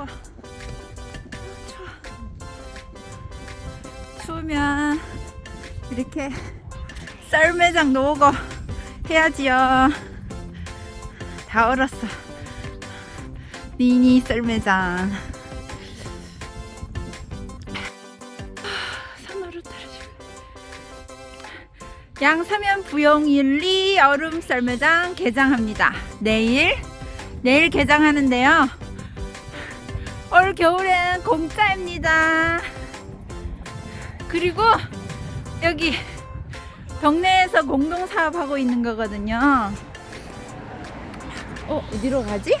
추워. 추워. 추우면 이렇게 썰매장 놓고 해야지요. 다 얼었어. 미니 썰매장. 양사면 부용일리 얼음 썰매장 개장합니다. 내일 내일 개장하는데요. 올 겨울엔 공짜입니다. 그리고 여기 동네에서 공동 사업하고 있는 거거든요. 어, 어디로 가지?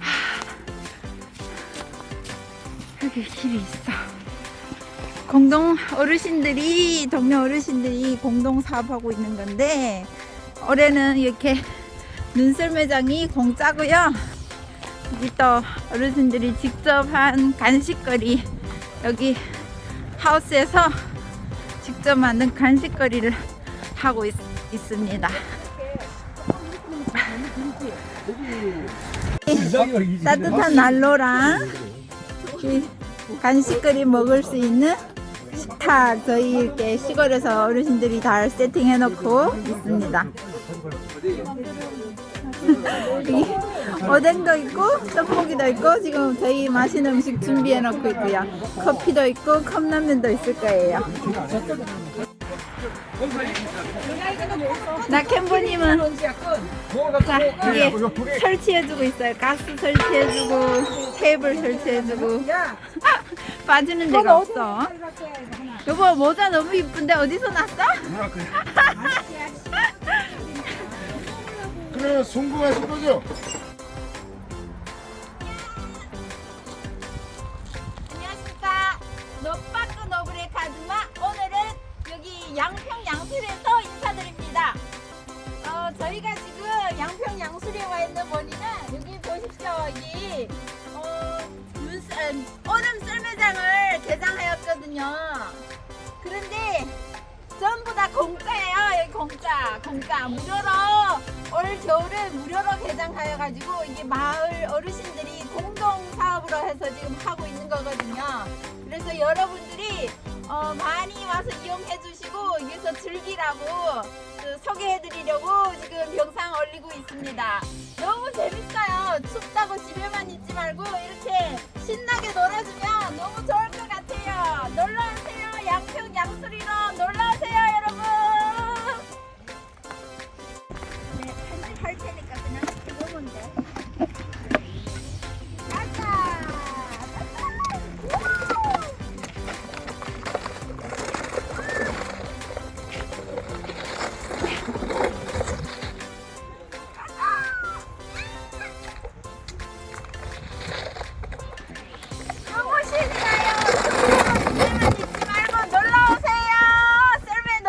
하, 여기 길이 있어. 공동 어르신들이 동네 어르신들이 공동 사업하고 있는 건데 올해는 이렇게 눈썰매장이 공짜고요. 여기 또 어르신들이 직접 한 간식거리 여기 하우스에서 직접 만든 간식거리를 하고 있, 있습니다. 따뜻한 난로랑 이 간식거리 먹을 수 있는 식탁 저희 이렇게 시골에서 어르신들이 다 세팅해 놓고 있습니다. 오뎅도 있고 떡볶이도 있고 지금 저희 맛있는 음식 준비해 놓고 있고요. 커피도 있고 컵라면도 있을 거예요. 나 캠보님은 자 이게 설치해주고 있어요. 가스 설치해주고 테이블 설치해주고 아, 빠지는 데가 없어. 여보 모자 너무 이쁜데 어디서 났어? 그러면 성공하실 거죠? 안녕하십니까. 노빠꾸 노브레 카즈마. 오늘은 여기 양평 양술에서 인사드립니다. 어, 저희가 지금 양평 양술에 와 있는 원인은 여기 보십시오. 여기 어, 눈, 어, 얼음 썰매장을 개장하였거든요. 그런데 전부 다 공짜예요. 여기 공짜, 공짜. 무료로 올 겨울에 무료로 개장하여가지고 이게 마을 어르신들이 공동 사업으로 해서 지금 하고 있는 거거든요. 그래서 여러분들이 어, 많이 와서 이용해 주시고 여기서 즐기라고 그 소개해 드리려고 지금 영상 올리고 있습니다. 너무 재밌어요. 춥다고 집에만 있지 말고 이렇게